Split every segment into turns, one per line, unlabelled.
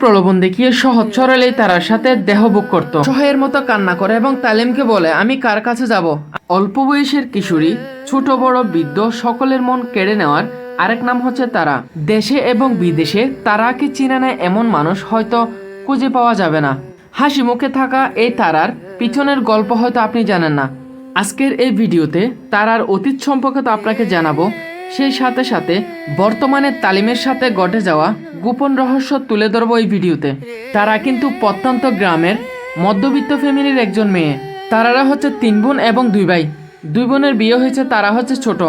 প্রলোভন দেখিয়ে সহজ সরলেই তারার সাথে দেহভোগ করত। সহায়ের মতো কান্না করে এবং তালিমকে বলে, আমি কার কাছে যাব? অল্প বয়সের কিশোরী, ছোট বড় বৃদ্ধ, সকলের মন কেড়ে নেওয়ার আরেক নাম হচ্ছে তারা। দেশে এবং বিদেশে তারাকে চিনে নেয় এমন মানুষ হয়তো খুঁজে পাওয়া যাবে না। হাসি মুখে থাকা এই তারার পিছনের গল্প হয়তো আপনি জানেন না। আজকের এই ভিডিওতে তারার অতীত সম্পর্কে তো আপনাকে জানাব। সেই সাথে সাথে বর্তমানে তালিমের সাথে ঘটে যাওয়া গোপন রহস্য তুলে ধরবো এই ভিডিওতে। তারা কিন্তু প্রত্যন্ত গ্রামের মধ্যবিত্ত ফ্যামিলির একজন মেয়ে। তারারা হচ্ছে তিন বোন এবং দুই ভাই। দুই বোনের বিয়ে হয়েছে, তারা হচ্ছে ছোট।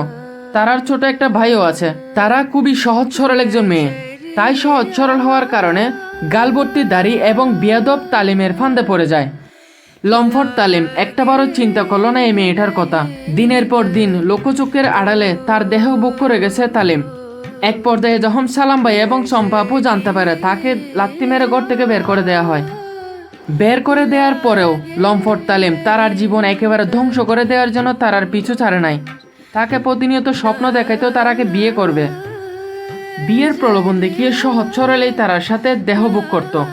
তারার ছোট একটা ভাইও আছে। তারা খুবই সহজ সরল একজন মেয়ে। তাই সহজ সরল হওয়ার কারণে গালবর্তি দাড়ি এবং বিয়াদব তালিমের ফান্দে পড়ে যায়। লম্ফট তালিম একটাবারও চিন্তা করল না এই মেয়েটার কথা। দিনের পর দিন লোকচক্ষের আড়ালে তার দেহ বুক করে গেছে তালিম। এক পর্যায়ে যখন সালাম ভাই এবং চম্পাপু জানতে পারে তাকে লাত্তি মেরে ঘর থেকে বের করে দেওয়া হয়। বের করে দেওয়ার পরেও লম্ফট তালিম তারার জীবন একেবারে ধ্বংস করে দেওয়ার জন্য তারার পিছু ছাড়ে নাই। তাকে প্রতিনিয়ত স্বপ্ন দেখাইতেও তারাকে বিয়ে করবে। বিয়ের প্রলোভন দেখিয়ে সহজ সরলেই তারার সাথে দেহভোগ করত।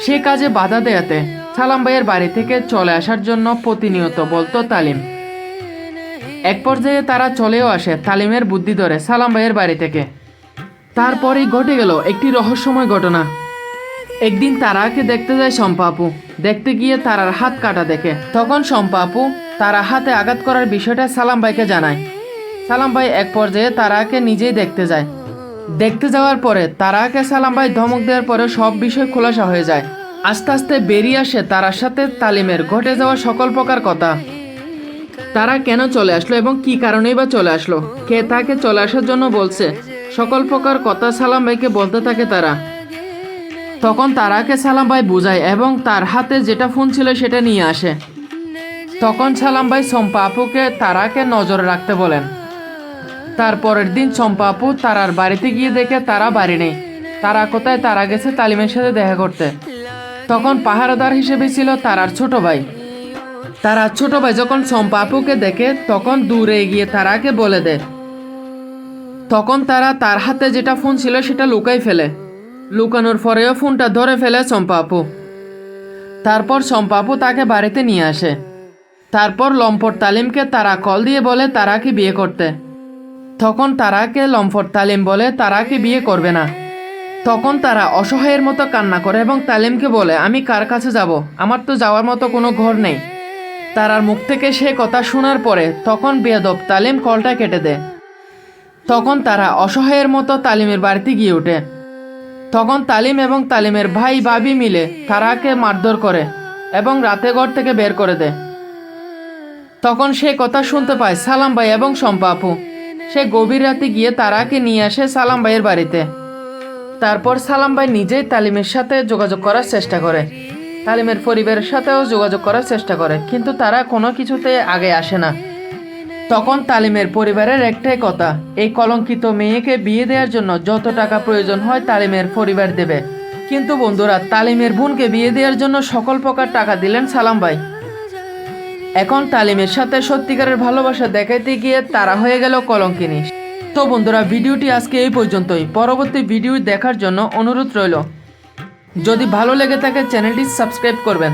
সে কাজে বাধা দেয়াতে সালাম ভাইয়ের বাড়ি থেকে চলে আসার জন্য প্রতিনিয়ত বলতো তালিম। এক পর্যায়ে তারা চলেও আসে তালিমের বুদ্ধি ধরে সালাম ভাইয়ের বাড়ি থেকে। তারপরেই ঘটে গেল একটি রহস্যময় ঘটনা। একদিন তারাকে দেখতে যায় শম্পাপু। দেখতে গিয়ে তারার হাত কাটা দেখে। তখন শম্পাপু তারা হাতে আঘাত করার বিষয়টা সালাম ভাইকে জানায়। সালাম ভাই এক পর্যায়ে তারাকে নিজেই দেখতে যায়। দেখতে যাওয়ার পরে তারাকে সালাম ভাই ধমক দেওয়ার পরে সব বিষয় খোলাসা হয়ে যায়। আস্তে আস্তে বেরিয়ে আসে তারার সাথে তালিমের। ঘটে যাওয়া সকল প্রকার কথা। তারা কেন চলে আসলো এবং কি কারণেই বা চলে আসলো? কে তাকে চলে আসার জন্য বলছে? সকল প্রকার কথা সালাম ভাইকে বলতে থাকে তারা। তখন তারাকে সালাম ভাই বুঝায় এবং তার হাতে যেটা ফোন ছিল সেটা নিয়ে আসে। তখন সালাম ভাই সম্পা আপুকে তারাকে নজরে রাখতে বলেন। তারপরের দিন চম্পা আপু তারার বাড়িতে গিয়ে দেখে তারা বাড়ি নেই। তারা কোথায়? তারা গেছে তালিমের সাথে দেখা করতে। তখন পাহারাদার হিসেবে ছিল তারার ছোট ভাই। তারা ছোট ভাই যখন চম্পা আপুকে দেখে, তখন দূরে গিয়ে তারাকে বলে দেয়। তখন তারা তার হাতে যেটা ফোন ছিল সেটা লুকাই ফেলে। লুকানোর পরেও ফোনটা ধরে ফেলে চম্পা আপু তারপর চম্পা আপু তাকে বাড়িতে নিয়ে আসে। তারপর লম্পট তালিমকে তারা কল দিয়ে বলে তারাকে বিয়ে করতে। তখন তারাকে লম্ফট তালিম বলে তারাকে বিয়ে করবে না। তখন তারা অসহায়ের মতো কান্না করে এবং তালিমকে বলে, আমি কার কাছে যাব? আমার তো যাওয়ার মতো কোনো ঘর নেই। তারার মুখ থেকে সে কথা শোনার পরে তখন বেদব তালিম কলটা কেটে দেয়। তখন তারা অসহায়ের মতো তালিমের বাড়িতে গিয়ে ওঠে। তখন তালিম এবং তালিমের ভাই বাবি মিলে তারাকে মারধর করে এবং রাতে ঘর থেকে বের করে দেয়। তখন সে কথা শুনতে পায় সালাম ভাই এবং শম্পা আপু। সে গভীর রাতে গিয়ে তারাকে নিয়ে আসে সালাম ভাইয়ের বাড়িতে। তারপর সালাম ভাই নিজেই তালিমের সাথে যোগাযোগ করার চেষ্টা করে। তালিমের পরিবারের সাথেও যোগাযোগ করার চেষ্টা করে, কিন্তু তারা কোনো কিছুতে আগে আসে না। তখন তালিমের পরিবারের একটাই কথা, এই কলঙ্কিত মেয়েকে বিয়ে দেওয়ার জন্য যত টাকা প্রয়োজন হয় তালিমের পরিবার দেবে। কিন্তু বন্ধুরা, তালিমের বোনকে বিয়ে দেওয়ার জন্য সকল প্রকার টাকা দিলেন সালাম ভাই। এখন তালিমের সাথে সত্যিকারের ভালোবাসা দেখাইতে গিয়ে তারা হয়ে গেল কলঙ্কিনী। তো বন্ধুরা, ভিডিওটি আজকে এই পর্যন্তই। পরবর্তী ভিডিও দেখার জন্য অনুরোধ রইল। যদি ভালো লেগে থাকে, চ্যানেলটি সাবস্ক্রাইব করবেন।